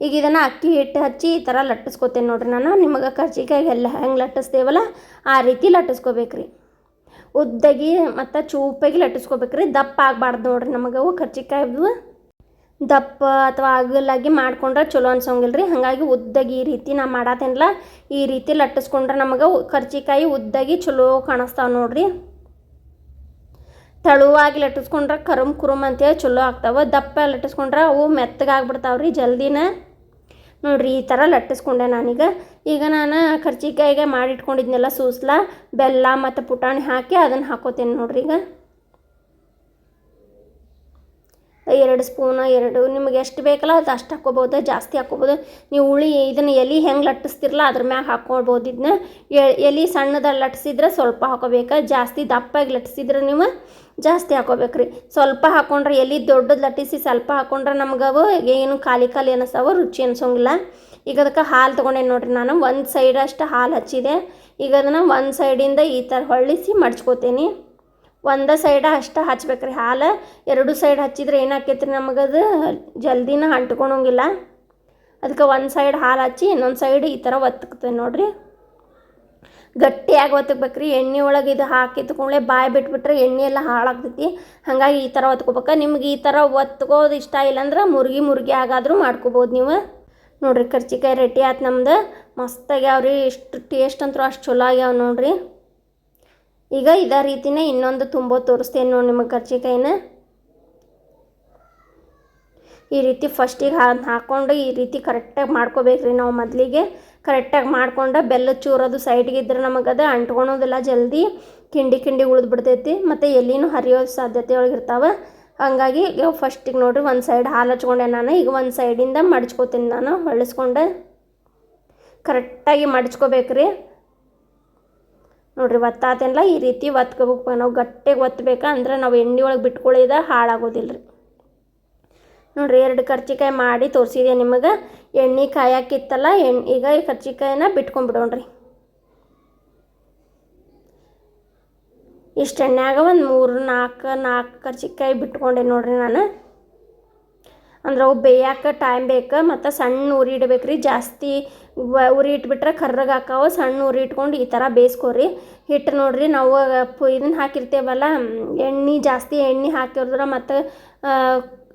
ಈಗ ಇದನ್ನು ಅಕ್ಕಿ ಹಿಟ್ಟು ಹಚ್ಚಿ ಈ ಥರ ಲಟ್ಟಿಸ್ಕೊತೇನೆ ನೋಡ್ರಿ ನಾನು. ನಿಮಗೆ ಕರ್ಜಿಕಾಯಿಗೆ ಎಲ್ಲ ಹೆಂಗೆ ಲಟ್ಟಿಸ್ತೇವಲ್ಲ, ಆ ರೀತಿ ಲಟ್ಟಿಸ್ಕೋಬೇಕ್ರಿ. ಉದ್ದಗಿ ಮತ್ತು ಚೂಪಾಗಿ ಲಟ್ಟಿಸ್ಕೋಬೇಕ್ರಿ. ದಪ್ಪ ಆಗಬಾರ್ದು ನೋಡ್ರಿ ನಮಗೆ ಅವು ಕರ್ಜಿಕಾಯಿ ದಪ್ಪ ಅಥವಾ ಅಗಲಾಗಿ ಮಾಡ್ಕೊಂಡ್ರೆ ಚಲೋ ಅನ್ಸೋಂಗಿಲ್ಲ ರೀ ಹಾಗಾಗಿ ಉದ್ದಗಿ ಈ ರೀತಿ ನಾ ಮಾಡತ್ತೇನಲ್ಲ ಈ ರೀತಿ ಲಟ್ಟಿಸ್ಕೊಂಡ್ರೆ ನಮಗೆ ಕರ್ಜಿಕಾಯಿ ಉದ್ದಾಗಿ ಚಲೋ ಕಾಣಿಸ್ತಾವೆ ನೋಡ್ರಿ. ತಳುವಾಗಿ ಲಟ್ಟಿಸ್ಕೊಂಡ್ರೆ ಕರುಮ್ ಕುರುಮ್ ಅಂತೇಳಿ ಚಲೋ ಆಗ್ತಾವೆ. ದಪ್ಪ ಲಟ್ಟಿಸ್ಕೊಂಡ್ರೆ ಅವು ಮೆತ್ತಗಾಗ್ಬಿಡ್ತಾವೆ ರೀ ಜಲ್ದಿನ. ನೋಡ್ರಿ, ಈ ಥರ ಲಟ್ಟಿಸ್ಕೊಂಡೆ ನಾನೀಗ. ಈಗ ನಾನು ಕರ್ಜಿಕಾಯಿಗೆ ಮಾಡಿಟ್ಕೊಂಡಿದ್ನೆಲ್ಲ ಸೂಸ್ಲ, ಬೆಲ್ಲ ಮತ್ತು ಪುಟಾಣಿ ಹಾಕಿ ಅದನ್ನು ಹಾಕೋತೇನೆ ನೋಡ್ರಿ ಈಗ. ಎರಡು ಸ್ಪೂನ, ಎರಡು, ನಿಮಗೆ ಎಷ್ಟು ಬೇಕಲ್ಲ ಅದು ಅಷ್ಟು ಹಾಕ್ಕೋಬೋದು, ಜಾಸ್ತಿ ಹಾಕ್ಕೋಬೋದು. ನೀವು ಹುಳಿ, ಇದನ್ನು ಎಲೆ ಹೆಂಗೆ ಲಟ್ಟಿಸ್ತಿರಲ್ಲ ಅದ್ರ ಮ್ಯಾಗ ಹಾಕ್ಕೊಳ್ಬೋದು ಇದನ್ನ. ಎಲೆ ಸಣ್ಣದಾಗಿ ಲಟ್ಟಿಸಿದ್ರೆ ಸ್ವಲ್ಪ ಹಾಕೋಬೇಕು ಜಾಸ್ತಿ ದಪ್ಪಾಗಿ ಲಟ್ಟಿಸಿದ್ರೆ ನೀವು ಜಾಸ್ತಿ ಹಾಕೋಬೇಕ್ರಿ ಸ್ವಲ್ಪ ಹಾಕ್ಕೊಂಡ್ರೆ ಎಲೆ ದೊಡ್ಡದು ಲಟ್ಟಿಸಿ ಸ್ವಲ್ಪ ಹಾಕೊಂಡ್ರೆ ನಮ್ಗೆ ಅವು ಏನು ಖಾಲಿ ಖಾಲಿ ಅನ್ನಿಸ್ತಾವೆ ರುಚಿ ಅನ್ಸೋಂಗಿಲ್ಲ. ಈಗ ಅದಕ್ಕೆ ಹಾಲು ತೊಗೊಂಡೇನಿ ನೋಡಿರಿ ನಾನು, ಒಂದು ಸೈಡ್ ಅಷ್ಟು ಹಾಲು ಹಚ್ಚಿದೆ. ಈಗ ಅದನ್ನು ಒಂದು ಸೈಡಿಂದ ಈ ಥರ ಹೊಳ್ಳಿಸಿ ಮಡ್ಚ್ಕೋತೀನಿ. ಒಂದೇ ಸೈಡ ಅಷ್ಟು ಹಚ್ಬೇಕ್ರಿ. ಹಾಲು ಎರಡು ಸೈಡ್ ಹಚ್ಚಿದ್ರೆ ಏನಾಕೈತ್ರಿ ನಮಗದು? ಜಲ್ದಿನ ಅಂಟ್ಕೊಳಂಗಿಲ್ಲ ಅದಕ್ಕೆ ಒಂದು ಸೈಡ್ ಹಾಲು ಹಚ್ಚಿ ಇನ್ನೊಂದು ಸೈಡ್ ಈ ಥರ ಒತ್ತಕ್ತೇವೆ ನೋಡಿರಿ. ಗಟ್ಟಿಯಾಗಿ ಒತ್ತಬೇಕ್ರಿ ಎಣ್ಣೆ ಒಳಗೆ ಇದು ಹಾಕಿದ ಕೂಡಲೇ ಬಾಯಿ ಬಿಟ್ಬಿಟ್ರೆ ಎಣ್ಣೆ ಎಲ್ಲ ಹಾಳಾಗ್ತೈತಿ. ಹಾಗಾಗಿ ಈ ಥರ ಒತ್ಕೋಬೇಕು. ನಿಮ್ಗೆ ಈ ಥರ ಒತ್ಕೋದು ಇಷ್ಟ ಇಲ್ಲಾಂದ್ರೆ ಮುರ್ಗಿ ಮುರ್ಗಿ ಆಗಾದರೂ ಮಾಡ್ಕೋಬೋದು ನೀವು. ನೋಡ್ರಿ ಕರ್ಚಿಕಾಯಿ ರೆಡಿ ಆಯ್ತು ನಮ್ದು. ಮಸ್ತಾಗ್ಯಾವ ರೀ ಎಷ್ಟು ಟೇಸ್ಟ್ ಅಂತೂ ಅಷ್ಟು ಚಲೋ ಆಗ್ಯಾವ ನೋಡ್ರಿ. ಈಗ ಇದೇ ರೀತಿನೇ ಇನ್ನೊಂದು ತುಂಬ ತೋರಿಸ್ತೇನೆ ನೋಡಿ ನಿಮಗೆ ಕರ್ಜಿಕಾಯಿನ. ಈ ರೀತಿ ಫಸ್ಟಿಗೆ ಹಾಕ್ಕೊಂಡು ಈ ರೀತಿ ಕರೆಕ್ಟಾಗಿ ಮಾಡ್ಕೋಬೇಕ್ರಿ ನಾವು ಮೊದಲಿಗೆ. ಕರೆಕ್ಟಾಗಿ ಮಾಡ್ಕೊಂಡು ಬೆಲ್ಲ ಚೂರೋದು ಸೈಡ್ಗೆ ಇದ್ರೆ ನಮಗದು ಅಂಟ್ಕೊಳೋದಿಲ್ಲ ಜಲ್ದಿ. ಕಿಂಡಿ ಕಿಂಡಿ ಉಳಿದು ಬಿಡ್ತೈತಿ ಮತ್ತು ಎಲ್ಲಿನೂ ಹರಿಯೋ ಸಾಧ್ಯತೆ ಒಳಗಿರ್ತಾವೆ ಹಾಗಾಗಿ ಫಸ್ಟಿಗೆ ನೋಡ್ರಿ ಒಂದು ಸೈಡ್ ಹಾಲು ಹಚ್ಕೊಂಡೆ ನಾನು. ಈಗ ಒಂದು ಸೈಡಿಂದ ಮಡಚ್ಕೋತೀನಿ ನಾನು. ಹೊಳಿಸ್ಕೊಂಡೆ. ಕರೆಕ್ಟಾಗಿ ಮಡ್ಚ್ಕೋಬೇಕ್ರಿ. ನೋಡ್ರಿ ಒತ್ತಾತೇನಲ್ಲ ಈ ರೀತಿ ಒತ್ಕೋಬೇಕು ನಾವು ಗಟ್ಟಿಗೆ ಒತ್ತಬೇಕಾ ಅಂದ್ರೆ ನಾವು ಎಣ್ಣೆ ಒಳಗೆ ಬಿಟ್ಕೊಳ್ಳಿದ ಹಾಳಾಗೋದಿಲ್ಲ ರೀ ನೋಡ್ರಿ ಎರಡು ಕರ್ಚಿಕಾಯಿ ಮಾಡಿ ತೋರಿಸಿದೆ ನಿಮಗೆ. ಎಣ್ಣೆ ಕಾಯಕ್ಕಿತ್ತಲ್ಲ ಎಣ್ಣೆ ಈಗ ಈ ಕರ್ಚಿಕಾಯಿನ ಬಿಟ್ಕೊಂಡ್ಬಿಡೋಣ್ರಿ ಇಷ್ಟು ಎಣ್ಣೆಯಾಗ ಒಂದು ಮೂರು ನಾಲ್ಕು ನಾಲ್ಕು ಕರ್ಚಿಕಾಯಿ ಬಿಟ್ಕೊಂಡೆ ನೋಡ್ರಿ ನಾನು. ಅಂದ್ರೆ ಅವು ಬೇಯಕ್ಕೆ ಟೈಮ್ ಬೇಕು ಮತ್ತು ಸಣ್ಣ ಉರಿ ಇಡ್ಬೇಕು ರೀ ಜಾಸ್ತಿ ಉರಿ ಇಟ್ಬಿಟ್ರೆ ಕರ್ರಗೆ ಹಾಕಾವ, ಸಣ್ಣ ಉರಿ ಇಟ್ಕೊಂಡು ಈ ಥರ ಬೇಯಿಸ್ಕೊರಿ. ಹಿಟ್ಟು ನೋಡ್ರಿ, ನಾವು ಪು ಇದನ್ನ ಹಾಕಿರ್ತೇವಲ್ಲ, ಎಣ್ಣೆ, ಜಾಸ್ತಿ ಎಣ್ಣೆ ಹಾಕಿದ್ರೆ ಮತ್ತು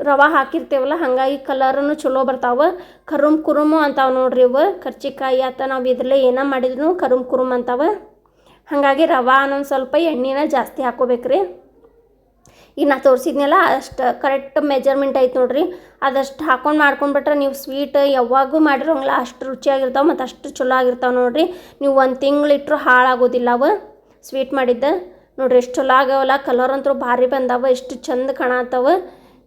ರವೆ ಹಾಕಿರ್ತೇವಲ್ಲ, ಹಾಗಾಗಿ ಕಲರನ್ನು ಚಲೋ ಬರ್ತಾವೆ. ಕರುಮ್ ಕುರುಮು ಅಂತಾವೆ ನೋಡ್ರಿ ಇವು. ಕರ್ಚಿಕಾಯಿ ಆತ ನಾವು ಇದರಲ್ಲೇ ಏನೋ ಮಾಡಿದ್ರು ಕರುಮ್ ಕುರುಮ್ ಅಂತಾವೆ. ಹಾಗಾಗಿ ರವೆ ಅನ್ನೊಂದು ಸ್ವಲ್ಪ ಎಣ್ಣೆನ ಜಾಸ್ತಿ ಹಾಕೋಬೇಕ್ರಿ. ಈಗ ನಾ ತೋರಿಸಿದ್ನಲ್ಲ ಅಷ್ಟು ಕರೆಕ್ಟ್ ಮೆಜರ್ಮೆಂಟ್ ಐತೆ ನೋಡ್ರಿ. ಅದಷ್ಟು ಹಾಕೊಂಡು ಮಾಡ್ಕೊಂಡ್ಬಿಟ್ರೆ ನೀವು ಸ್ವೀಟ್ ಯಾವಾಗೂ ಮಾಡಿರೋಂಗಿಲ್ಲ, ಅಷ್ಟು ರುಚಿಯಾಗಿರ್ತಾವೆ ಮತ್ತು ಅಷ್ಟು ಚಲೋ ಆಗಿರ್ತಾವೆ ನೋಡ್ರಿ. ನೀವು ಒಂದು ತಿಂಗಳು ಇಟ್ಟರು ಹಾಳಾಗೋದಿಲ್ಲ ಅವು ಸ್ವೀಟ್ ಮಾಡಿದ್ದ. ನೋಡ್ರಿ ಎಷ್ಟು ಚಲೋ ಆಗ್ಯಾವಲ್ಲ ಕಲರ್ ಅಂತೂ ಭಾರಿ ಬಂದಾವ, ಎಷ್ಟು ಚಂದ ಕಾಣತ್ತವ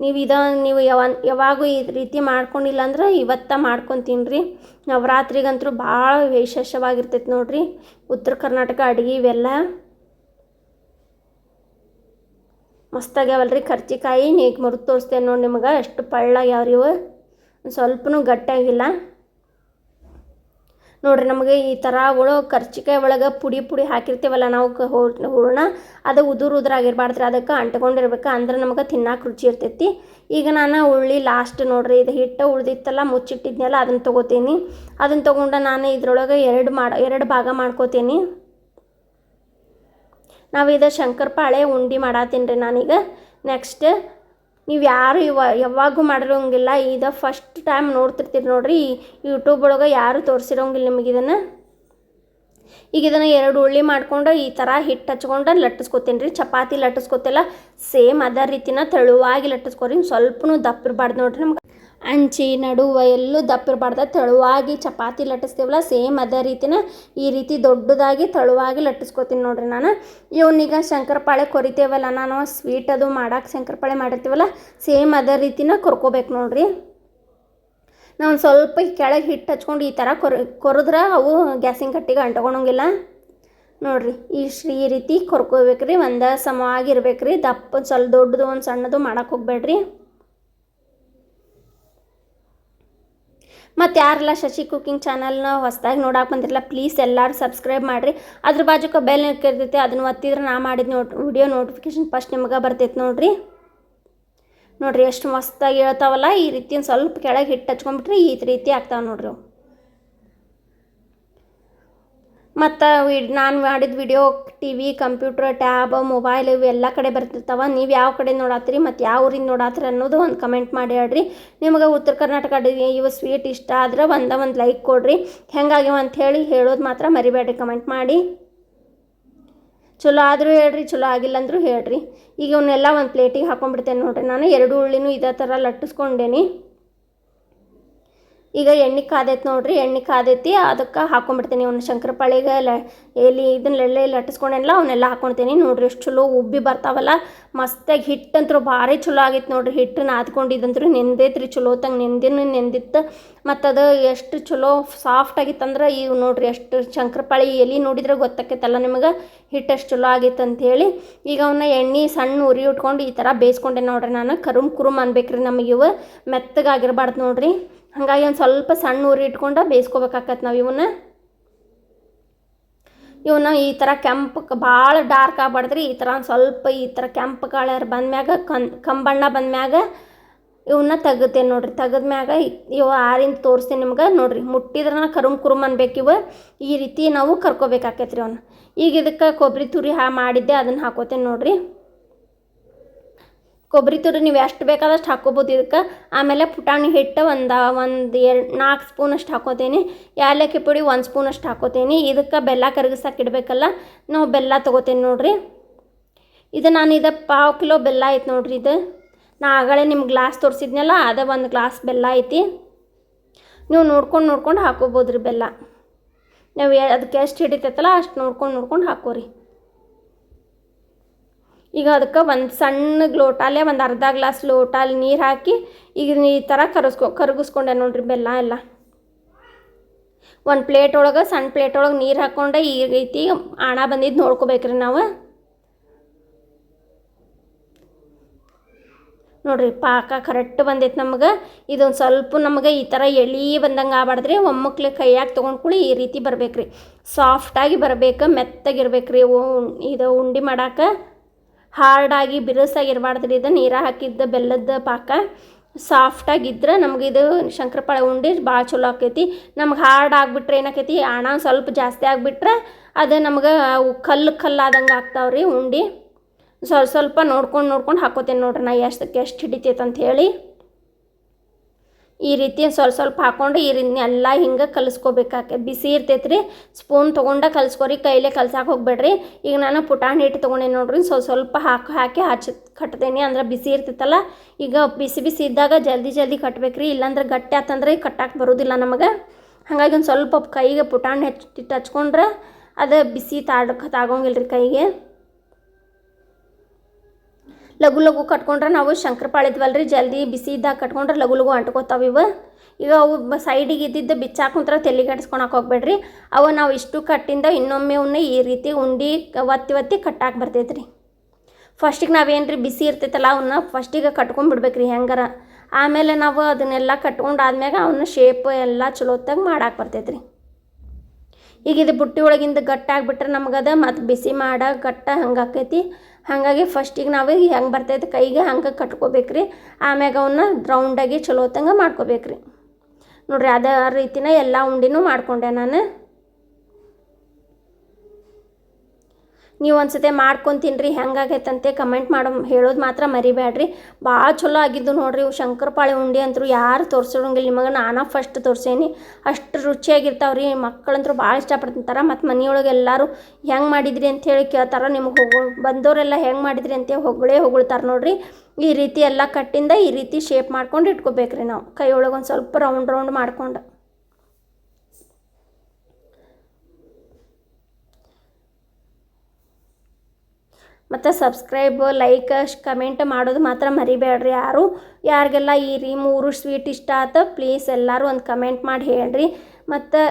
ನೀವು ಇದ, ನೀವು ಯಾವ ಯಾವಾಗೂ ಈ ರೀತಿ ಮಾಡ್ಕೊಂಡಿಲ್ಲ ಅಂದ್ರೆ ಇವತ್ತ ಮಾಡ್ಕೊತೀನಿ ರೀ ನವರಾತ್ರಿಗಂತೂ ಭಾಳ ವಿಶೇಷವಾಗಿರ್ತೈತೆ ನೋಡ್ರಿ. ಉತ್ತರ ಕರ್ನಾಟಕ ಅಡುಗೆ ಇವೆಲ್ಲ. ಮಸ್ತಾಗ್ಯಾವಲ್ರಿ ಕರ್ಚಿಕಾಯಿ ನೀಗ್ ಮುರಿದು ತೋರಿಸ್ತೇನೆ ನೋಡಿ ನಿಮಗೆ. ಎಷ್ಟು ಪಳ್ಳಾಗ್ಯಾವ್ರಿ ಇವು? ಸ್ವಲ್ಪನು ಗಟ್ಟಿಯಾಗಿಲ್ಲ ನೋಡ್ರಿ ನಮಗೆ ಈ ಥರ ಒಳ ಕರ್ಚಿಕಾಯಿ ಒಳಗೆ ಪುಡಿ ಪುಡಿ ಹಾಕಿರ್ತೀವಲ್ಲ ನಾವು ಹೂರ್ಣ ಹೂರ್- ಅದು ಉದುರು ಉದುರಾಗಿರ್ಬಾರ್ದು ರೀ ಅದಕ್ಕೆ ಅಂಟ್ಕೊಂಡಿರ್ಬೇಕು. ಅಂದ್ರೆ ನಮಗೆ ತಿನ್ನಕ್ಕೆ ರುಚಿ ಇರ್ತೈತಿ. ಈಗ ನಾನು ಉಳ್ಳಿ ಲಾಸ್ಟ್ ನೋಡ್ರಿ, ಇದು ಹಿಟ್ಟು ಉಳ್ದಿತ್ತಲ್ಲ, ಮುಚ್ಚಿಟ್ಟಿದ್ನಲ್ಲ ಅದನ್ನು ತೊಗೋತೀನಿ. ಅದನ್ನು ತೊಗೊಂಡು ನಾನು ಇದ್ರೊಳಗೆ ಎರಡು ಮಾಡಿ, ಎರಡು ಭಾಗ ಮಾಡ್ಕೋತೀನಿ. ನಾವು ಇದು ಶಂಕರ್ಪಾಳೆ ಉಂಡೆ ಮಾಡತ್ತೀನಿ ರೀ ನಾನೀಗ. ನೆಕ್ಸ್ಟ್ ನೀವು ಯಾರು ಇವ, ಯಾವಾಗೂ ಮಾಡಿರೋಂಗಿಲ್ಲ. ಇದು ಫಸ್ಟ್ ಟೈಮ್ ನೋಡ್ತಿರ್ತೀರಿ ನೋಡಿರಿ. ಯೂಟ್ಯೂಬ್ ಒಳಗೆ ಯಾರು ತೋರಿಸಿರೋಂಗಿಲ್ಲ ನಿಮಗೆ ಇದನ್ನು. ಈಗ ಇದನ್ನು ಎರಡು ಉಳ್ಳಿ ಮಾಡ್ಕೊಂಡು ಈ ಥರ ಹಿಟ್ಟು ಹಚ್ಕೊಂಡು ಲಟ್ಟಿಸ್ಕೊತೀನಿ ರೀ ಚಪಾತಿ ಲಟ್ಟಿಸ್ಕೊತಿಲ್ಲ ಸೇಮ್ ಅದೇ ರೀತಿನ ತೆಳುವಾಗಿ ಲಟ್ಟಿಸ್ಕೊರಿ ಸ್ವಲ್ಪನೂ ದಪ್ಪ ಇರಬಾರ್ದು ನೋಡ್ರಿ ನಮ್ಗೆ. ಅಂಚಿ, ನಡುವ ಎಲ್ಲೂ ದಪ್ಪ ಇರಬಾರ್ದು ತೆಳುವಾಗಿ ಚಪಾತಿ ಲಟ್ಟಿಸ್ತೀವಲ್ಲ, ಸೇಮ್ ಅದೇ ರೀತಿನ ಈ ರೀತಿ ದೊಡ್ಡದಾಗಿ ತೆಳುವಾಗಿ ಲಟ್ಟಿಸ್ಕೊತೀನಿ ನೋಡ್ರಿ ನಾನು. ಇವನೀಗ ಶಂಕರಪಾಳೆ ಕೊರಿತೇವಲ್ಲ, ನಾನು ಸ್ವೀಟ್ ಅದು ಮಾಡಕ್ಕೆ ಶಂಕರಪಾಳೆ ಮಾಡಿರ್ತೀವಲ್ಲ, ಸೇಮ್ ಅದೇ ರೀತಿನ ಕೊರ್ಕೋಬೇಕು ನೋಡ್ರಿ. ನಾವು ಸ್ವಲ್ಪ ಕೆಳಗೆ ಹಿಟ್ಟು ಹಚ್ಕೊಂಡು ಈ ಥರ ಕೊರ್, ಕೊರಿದ್ರೆ ಅವು ಗ್ಯಾಸಿನ ಕಟ್ಟಿಗೆ ಅಂಟ್ಕೊಳಂಗಿಲ್ಲ ನೋಡಿರಿ ಇಷ್ಟು ಈ ರೀತಿ ಕೊರ್ಕೋಬೇಕ್ರಿ, ಒಂದು ಸಮವಾಗಿರ್ಬೇಕು ರೀ ದಪ್ಪ ಸ್ವಲ್ಪ ದೊಡ್ಡದು ಒಂದು ಸಣ್ಣದು ಮಾಡೋಕೆ ಹೋಗ್ಬೇಡ್ರಿ. ಮತ್ತು ಯಾರೆಲ್ಲ ಶಶಿ ಕುಕಿಂಗ್ ಚಾನಲ್ನ ಹೊಸದಾಗಿ ನೋಡಕ್ಕೆ ಬಂದಿರಲ್ಲ ಪ್ಲೀಸ್ ಎಲ್ಲರೂ ಸಬ್ಸ್ಕ್ರೈಬ್ ಮಾಡಿರಿ. ಅದ್ರ ಬಾಜುಕ ಬೆಲ್ ಇರ್ತೈತಿ, ಅದನ್ನು ಒತ್ತಿದ್ರೆ ನಾ ಮಾಡಿದ ನೋಟ್ ವಿಡಿಯೋ ನೋಟಿಫಿಕೇಶನ್ ಫಸ್ಟ್ ನಿಮಗೆ ಬರ್ತೈತೆ ನೋಡಿರಿ. ನೋಡಿರಿ ಎಷ್ಟು ಮಸ್ತಾಗಿ ಹೇಳ್ತಾವಲ್ಲ, ಈ ರೀತಿ ಸ್ವಲ್ಪ ಕೆಳಗೆ ಹಿಟ್ಟು ಹಚ್ಕೊಂಡ್ಬಿಟ್ರೆ ಈ ರೀತಿ ಆಗ್ತಾವೆ ನೋಡ್ರಿ ಅವು ಮತ್ತು ವಿ ನಾನು ಮಾಡಿದ video T V computer tab mobile ಎಲ್ಲ ಕಡೆ ಬರ್ತಿರ್ತಾವ. ನೀವು ಯಾವ ಕಡೆ ನೋಡಾತ್ರಿ ಮತ್ತು ಯಾವ ಊರಿಂದ ನೋಡತ್ತೀರಿ ಅನ್ನೋದು ಒಂದು ಕಮೆಂಟ್ ಮಾಡಿ ಹೇಳ್ರಿ. ನಿಮಗೆ ಉತ್ತರ ಕರ್ನಾಟಕ ಅಡುಗೆ ಇವು ಸ್ವೀಟ್ ಇಷ್ಟ ಆದ್ರೆ ಒಂದ ಒಂದು ಲೈಕ್ ಕೊಡ್ರಿ. ಹೆಂಗಾಗ್ಯಾವ ಅಂತ ಹೇಳಿ ಹೇಳೋದು ಮಾತ್ರ ಮರಿಬೇಡ್ರಿ ಕಮೆಂಟ್ ಮಾಡಿ. ಚಲೋ ಆದರೂ ಹೇಳ್ರಿ, ಚಲೋ ಆಗಿಲ್ಲ ಅಂದರೂ ಹೇಳ್ರಿ. ಈಗ ಇವನ್ನೆಲ್ಲ ಒಂದು ಪ್ಲೇಟಿಗೆ ಹಾಕೊಂಡ್ಬಿಡ್ತೇನೆ ನೋಡ್ರಿ ನಾನು. ಎರಡು ಉಳ್ಳಿನೂ ಇದೇ ಥರ ಲಟ್ಟಿಸ್ಕೊಂಡೇನಿ. ಈಗ ಎಣ್ಣೆ ಕಾದೈತೆ ನೋಡ್ರಿ, ಎಣ್ಣೆ ಕಾದೈತಿ, ಅದಕ್ಕೆ ಹಾಕೊಂಡ್ಬಿಡ್ತೀನಿ ಅವ್ನ ಶಂಕರಪಾಳಿಗೆ. ಲ, ಎಲ್ಲಿ ಇದನ್ನ ಎಳ್ಳೆ ಲಟ್ಟಿಸ್ಕೊಂಡೆಲ್ಲ ಅವನ್ನೆಲ್ಲ ಹಾಕ್ಕೊಳ್ತೀನಿ ನೋಡ್ರಿ ಎಷ್ಟು ಚಲೋ ಉಬ್ಬಿ ಬರ್ತಾವಲ್ಲ, ಮಸ್ತಾಗಿ ಹಿಟ್ಟಂತೂ ಭಾರಿ ಚಲೋ ಆಗೈತೆ ನೋಡ್ರಿ. ಹಿಟ್ಟು ನಾದ್ಕೊಂಡಿದ್ದಂತ್ರು ನೆಂದೈತ್ರಿ ಚಲೋ ತಂಗೆ ನೆಂದಿನ ನೆಂದಿತ್ತು. ಮತ್ತು ಅದು ಎಷ್ಟು ಚಲೋ ಸಾಫ್ಟ್ ಆಗಿತ್ತಂದ್ರೆ ಇವು ನೋಡ್ರಿ ಎಷ್ಟು ಶಂಕರಪಾಳಿ ಎಲೆ ನೋಡಿದ್ರೆ ಗೊತ್ತಾಕೈತಲ್ಲ ನಿಮಗೆ ಹಿಟ್ಟು ಎಷ್ಟು ಚಲೋ ಆಗೈತೆ ಅಂಥೇಳಿ ಈಗ ಅವನ್ನ ಎಣ್ಣೆ ಸಣ್ಣ ಉರಿ ಉಟ್ಕೊಂಡು ಈ ಥರ ಬೇಯಿಸ್ಕೊಂಡೆ ನೋಡ್ರಿ ನಾನು. ಕರುಮ್ ಕುರುಮ್ ಅನ್ಬೇಕ್ರಿ ನಮಗೆ ಇವು, ಮೆತ್ತಗಾಗಿರ್ಬಾರ್ದು ನೋಡ್ರಿ. ಹಾಗಾಗಿ ಒಂದು ಸ್ವಲ್ಪ ಸಣ್ಣ ಉರಿ ಇಟ್ಕೊಂಡು ಬೇಯಿಸ್ಕೋಬೇಕಾಕತ್ತೆ ನಾವು ಇವನ್ನ. ಇವನ್ನ ಈ ಥರ ಕೆಂಪು ಭಾಳ ಡಾರ್ಕ್ ಆಗ್ಬಾರ್ದ್ರಿ, ಈ ಥರ ಒಂದು ಸ್ವಲ್ಪ ಈ ಥರ ಕೆಂಪು ಕಲರ್ ಬಂದ್ಮ್ಯಾಗ ಕನ್ ಕಂಬಣ್ಣ ಬಂದ್ಮ್ಯಾಗ ಇವನ್ನ ತೆಗಿತೇನೆ ನೋಡ್ರಿ ತೆಗೆದ್ಮ್ಯಾಗ ಇವು ಆರಿಂದ ತೋರಿಸ್ತೀನಿ ನಿಮ್ಗೆ, ನೋಡ್ರಿ ಮುಟ್ಟಿದ್ರೆ ಕರುಮ್ ಕುರುಮ್ ಅನ್ಬೇಕು ಇವ, ಈ ರೀತಿ ನಾವು ಕರ್ಕೋಬೇಕಾಕೈತ್ರಿ ಅವನ್ನ ಈಗ ಇದಕ್ಕೆ ಕೊಬ್ಬರಿ ತುರಿ ಹಾ ಮಾಡಿದ್ದೆ, ಅದನ್ನು ಹಾಕೋತೇನೆ ನೋಡ್ರಿ. ಕೊಬ್ಬರಿ ತುರಿ ನೀವು ಎಷ್ಟು ಬೇಕಾದಷ್ಟು ಹಾಕ್ಕೋಬೋದು ಇದಕ್ಕೆ. ಆಮೇಲೆ ಪುಟಾಣಿ ಹಿಟ್ಟು ಒಂದು ಒಂದು ಎರಡು ನಾಲ್ಕು ಸ್ಪೂನಷ್ಟು ಹಾಕೋತೀನಿ. ಏಲಕ್ಕಿ ಪುಡಿ ಒಂದು ಸ್ಪೂನಷ್ಟು ಹಾಕೋತೀನಿ. ಇದಕ್ಕೆ ಬೆಲ್ಲ ಕರಗಿಸಕ್ಕೆ ಇಡಬೇಕಲ್ಲ, ನಾವು ಬೆಲ್ಲ ತೊಗೋತೀನಿ ನೋಡಿರಿ. ಇದು ನಾನು ಇದು ಪಾವು ಕಿಲೋ ಬೆಲ್ಲ ಐತೆ ನೋಡಿರಿ ಇದು. ನಾ ಆಗಲೇ ನಿಮ್ಗೆ ಗ್ಲಾಸ್ ತೋರಿಸಿದ್ನಲ್ಲ, ಅದೇ ಒಂದು ಗ್ಲಾಸ್ ಬೆಲ್ಲ ಐತಿ. ನೀವು ನೋಡ್ಕೊಂಡು ನೋಡ್ಕೊಂಡು ಹಾಕೋಬೋದು ರೀ ಬೆಲ್ಲ. ನಾವು ಅದಕ್ಕೆ ಎಷ್ಟು ಹಿಡಿತೈತಲ್ಲ ಅಷ್ಟು ನೋಡ್ಕೊಂಡು ನೋಡ್ಕೊಂಡು ಹಾಕೋರಿ. ಈಗ ಅದಕ್ಕೆ ಒಂದು ಸಣ್ಣ ಅಲ್ಲೇ ಒಂದು ಅರ್ಧ ಗ್ಲಾಸ್ ಲೋಟ ಅಲ್ಲಿ ನೀರು ಹಾಕಿ ಈಗ ಈ ಥರ ಕರಗಿಸ್ಕೊ ಕರಗಿಸ್ಕೊಂಡೆ ನೋಡ್ರಿ ಬೆಲ್ಲ ಎಲ್ಲ. ಒಂದು ಪ್ಲೇಟ್ ಒಳಗೆ ಸಣ್ಣ ಪ್ಲೇಟ್ ಒಳಗೆ ನೀರು ಹಾಕ್ಕೊಂಡೆ ಈ ರೀತಿ ಹಣ ಬಂದಿದ್ದು ನೋಡ್ಕೋಬೇಕ್ರಿ ನಾವು. ನೋಡ್ರಿ ಪಾಕ ಕರೆಕ್ಟ್ ಬಂದೈತೆ ನಮ್ಗೆ. ಇದೊಂದು ಸ್ವಲ್ಪ ನಮಗೆ ಈ ಥರ ಎಳಿ ಬಂದಂಗೆ ಆಗ್ಬಾರ್ದ್ರಿ. ಒಮ್ಮಕ್ಲೆ ತೊಗೊಂಡು ತೊಗೊಂಡ್ಕುಳಿ ಈ ರೀತಿ ಬರ್ಬೇಕ್ರಿ. ಸಾಫ್ಟಾಗಿ ಬರ್ಬೇಕು, ಮೆತ್ತಗಿರ್ಬೇಕ್ರಿ. ಇದು ಉಂಡೆ ಮಾಡಕ್ಕೆ ಹಾರ್ಡಾಗಿ ಬಿರುಸಾಗಿರ್ಬಾರ್ದು ರೀ ಇದು ನೀರ ಹಾಕಿದ್ದ ಬೆಲ್ಲದ ಪಾಕ ಸಾಫ್ಟಾಗಿದ್ರೆ ನಮ್ಗೆ ಇದು ಶಂಕರಪಾಳೆ ಉಂಡೆ ಭಾಳ ಚಲೋ ಆಕೈತಿ. ನಮ್ಗೆ ಹಾರ್ಡ್ ಆಗಿಬಿಟ್ರೆ ಏನಾಕೈತಿ? ಹಣ ಸ್ವಲ್ಪ ಜಾಸ್ತಿ ಆಗಿಬಿಟ್ರೆ ಅದು ನಮ್ಗೆ ಅವು ಕಲ್ಲು ಕಲ್ಲಾದಂಗೆ ಆಗ್ತಾವ್ರಿ ಉಂಡೆ. ಸ್ವಲ್ಪ ಸ್ವಲ್ಪ ನೋಡ್ಕೊಂಡು ನೋಡ್ಕೊಂಡು ಹಾಕೋತೇನೆ ನೋಡ್ರಿ ನಾ ಎಷ್ಟಕ್ಕೆ ಎಷ್ಟು ಹಿಡಿತೈತೆ ಅಂತ ಹೇಳಿ. ಈ ರೀತಿ ಸ್ವಲ್ಪ ಸ್ವಲ್ಪ ಹಾಕ್ಕೊಂಡು ಈ ರೀತಿ ಎಲ್ಲ ಹಿಂಗೆ ಕಲಿಸ್ಕೋಬೇಕಾಕೆ ಬಿಸಿ ಇರ್ತೈತೆ ರೀ ಸ್ಪೂನ್ ತೊಗೊಂಡ ಕಲಿಸ್ಕೊರಿ, ಕೈಲೇ ಕಲ್ಸಕ್ಕೆ ಹೋಗ್ಬೇಡ್ರಿ. ಈಗ ನಾನು ಪುಟಾಣಿ ಹಿಟ್ಟು ತೊಗೊಂಡೇನಿ ನೋಡ್ರಿ, ಸ್ವಲ್ಪ ಸ್ವಲ್ಪ ಹಾಕಿ ಹಾಕಿ ಹಚ್ಚಿ ಕಟ್ತೇನೆ ಅಂದ್ರೆ ಬಿಸಿ ಇರ್ತೈತಲ್ಲ. ಈಗ ಬಿಸಿ ಬಿಸಿ ಇದ್ದಾಗ ಜಲ್ದಿ ಜಲ್ದಿ ಕಟ್ಬೇಕ್ರಿ, ಇಲ್ಲಾಂದ್ರೆ ಗಟ್ಟಿ ಆತಂದ್ರೆ ಕಟ್ಟಕ್ಕೆ ಬರೋದಿಲ್ಲ ನಮಗೆ. ಹಾಗಾಗಿ ಒಂದು ಸ್ವಲ್ಪ ಕೈಗೆ ಪುಟಾಣಿ ಹಚ್ಚಿ ಹಚ್ಕೊಂಡ್ರೆ ಅದು ಬಿಸಿ ತಾಡ್ ತಾಗೋಂಗಿಲ್ಲ ರೀ ಕೈಗೆ. ಲಘು ಲಘು ಕಟ್ಕೊಂಡ್ರೆ ನಾವು ಶಂಕರಪಾಳೆ ರೀ ಜಲ್ದಿ ಬಿಸಿ ಇದ್ದಾಗ ಕಟ್ಕೊಂಡ್ರೆ ಲಘು ಲಘು ಅಂಟ್ಕೋತಾವೆ ಇವು. ಈಗ ಅವು ಸೈಡಿಗೆ ಇದ್ದಿದ್ದು ತಲೆ ಕೆಡಿಸ್ಕೊಳಕ್ಕೆ ಹೋಗ್ಬೇಡ್ರಿ. ಅವು ನಾವು ಇಷ್ಟು ಕಟ್ಟಿಂದ ಇನ್ನೊಮ್ಮೆ ಅವನ್ನ ಈ ರೀತಿ ಉಂಡೆ ಒತ್ತಿ ಒತ್ತಿ ಕಟ್ಟಾಕೆ ಬರ್ತೈತೆ ರೀ ಫಸ್ಟಿಗೆ ನಾವೇನು ರೀ ಬಿಸಿ ಇರ್ತೈತಲ್ಲ ಅವನ್ನ ಫಸ್ಟಿಗೆ ಕಟ್ಕೊಂಡ್ಬಿಡ್ಬೇಕು ರೀ ಹೆಂಗಾರ. ಆಮೇಲೆ ನಾವು ಅದನ್ನೆಲ್ಲ ಕಟ್ಕೊಂಡು ಆದ್ಮ್ಯಾಗ ಅವನ್ನ ಶೇಪ್ ಎಲ್ಲ ಚಲೋತ್ತಾಗ ಮಾಡಾಕೆ ಬರ್ತೈತೆ ರೀ ಈಗ ಇದು ಬುಟ್ಟಿ ಒಳಗಿಂದ ಗಟ್ಟಾಗ್ಬಿಟ್ರೆ ನಮಗದ ಮತ್ತು ಬಿಸಿ ಮಾಡ ಗಟ್ಟ ಹಂಗಾಕೈತಿ ಹಾಗಾಗಿ ಫಸ್ಟಿಗೆ ನಾವು ಹೆಂಗೆ ಬರ್ತೈತೆ ಕೈಗೆ ಹಂಗೆ ಕಟ್ಕೋಬೇಕು ರೀ ಆಮ್ಯಾಗ ಅವನ್ನ ರೌಂಡಾಗಿ ಚಲೋ ಹೊತ್ತಂಗೆ ಮಾಡ್ಕೋಬೇಕ್ರಿ. ನೋಡ್ರಿ ಅದೇ ರೀತಿನ ಎಲ್ಲ ಉಂಡೆನೂ ಮಾಡ್ಕೊಂಡೆ ನಾನು. ನೀವು ಒಂದ್ಸತಿ ಮಾಡ್ಕೊಂಡು ತಿನ್ನಿರಿ ಹೆಂಗಾಗೈತಂತೆ ಕಮೆಂಟ್ ಮಾಡೋ ಹೇಳೋದು ಮಾತ್ರ ಮರಿಬೇಡ್ರಿ ಭಾಳ ಚಲೋ ಆಗಿದ್ದು ನೋಡ್ರಿ ಇವು ಶಂಕರಪಾಳೆ ಉಂಡೆ ಅಂತೂ ಯಾರು ತೋರಿಸೋಂಗಿಲ್ಲ ನಿಮಗೆ ನಾನು ಫಸ್ಟ್ ತೋರ್ಸೇನಿ. ಅಷ್ಟು ರುಚಿಯಾಗಿರ್ತಾವೆ ರೀ ಮಕ್ಕಳಂತೂ ಭಾಳ ಇಷ್ಟಪಡ್ತಾರೆ ಮತ್ತು ಮನೆಯೊಳಗೆ ಎಲ್ಲರೂ ಹೆಂಗೆ ಮಾಡಿದ್ರಿ ಅಂತ ಹೇಳಿ ಕೇಳ್ತಾರೆ. ನಿಮ್ಗೆ ಹೋಗೋ ಬಂದವರೆಲ್ಲ ಹೆಂಗೆ ಮಾಡಿದ್ರಿ ಅಂತ ಹೊಗಳೇ ಹೊಗಳ್ತಾರೆ ನೋಡ್ರಿ. ಈ ರೀತಿ ಎಲ್ಲ ಕಟ್ಟಿಂದ ಈ ರೀತಿ ಶೇಪ್ ಮಾಡ್ಕೊಂಡು ಇಟ್ಕೋಬೇಕ್ರಿ ನಾವು. ಕೈಯೊಳಗೆ ಒಂದು ಸ್ವಲ್ಪ ರೌಂಡ್ ರೌಂಡ್ ಮಾಡ್ಕೊಂಡು. ಮತ್ತು ಸಬ್ಸ್ಕ್ರೈಬ್ ಲೈಕ್ ಕಮೆಂಟ್ ಮಾಡೋದು ಮಾತ್ರ ಮರಿಬೇಡ್ರಿ ಯಾರು. ಯಾರಿಗೆಲ್ಲ ಈ ರೀ ಮೂರು ಸ್ವೀಟ್ ಇಷ್ಟ ಆತ ಪ್ಲೀಸ್ ಎಲ್ಲರೂ ಒಂದು ಕಮೆಂಟ್ ಮಾಡಿ ಹೇಳ್ರಿ. ಮತ್ತು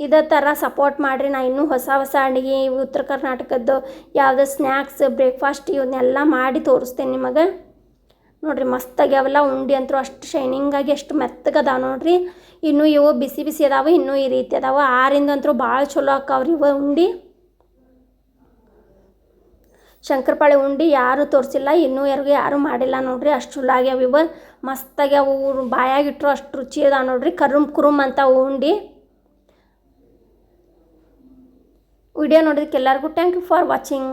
ಇದೇ ಥರ ಸಪೋರ್ಟ್ ಮಾಡಿರಿ ನಾ ಇನ್ನೂ ಹೊಸ ಹೊಸ ಅಡುಗೆ, ಉತ್ತರ ಕರ್ನಾಟಕದ್ದು ಯಾವುದೇ ಸ್ನ್ಯಾಕ್ಸ್ ಬ್ರೇಕ್ಫಾಸ್ಟ್ ಇವನ್ನೆಲ್ಲ ಮಾಡಿ ತೋರಿಸ್ತೇನೆ ನಿಮಗೆ. ನೋಡಿರಿ ಅವೆಲ್ಲ ಉಂಡೆ ಅಂತೂ ಅಷ್ಟು ಶೈನಿಂಗಾಗಿ ಎಷ್ಟು ಮೆತ್ತಗದಾವೆ ನೋಡಿರಿ. ಇನ್ನೂ ಇವು ಬಿಸಿ ಬಿಸಿ ಅದಾವೆ, ಇನ್ನೂ ಈ ರೀತಿ ಅದಾವೆ. ಆರಿಂದ ಅಂತೂ ಭಾಳ ಚಲೋ ಆಕಾವ್ರಿ ಇವ ಉಂಡೆ. ಶಂಕರಪಾಳೆ ಉಂಡೆ ಯಾರು ತೋರಿಸಿಲ್ಲ, ಇನ್ನೂ ಯಾರಿಗೂ ಯಾರೂ ಮಾಡಿಲ್ಲ ನೋಡ್ರಿ. ಅಷ್ಟು ಚಲೋ ಆಗ್ಯಾವ ಇವ. ಮಸ್ತಾಗ್ಯಾವ ಬಾಯಾಗಿಟ್ರು ಅಷ್ಟು ರುಚಿ ಅದಾವ ನೋಡ್ರಿ. ಕರುಮ್ ಕುರುಮ್ ಅಂತ ಉಂಡೆ. ವಿಡಿಯೋ ನೋಡೋದಕ್ಕೆ ಎಲ್ಲರಿಗೂ ಥ್ಯಾಂಕ್ ಯು ಫಾರ್ ವಾಚಿಂಗ್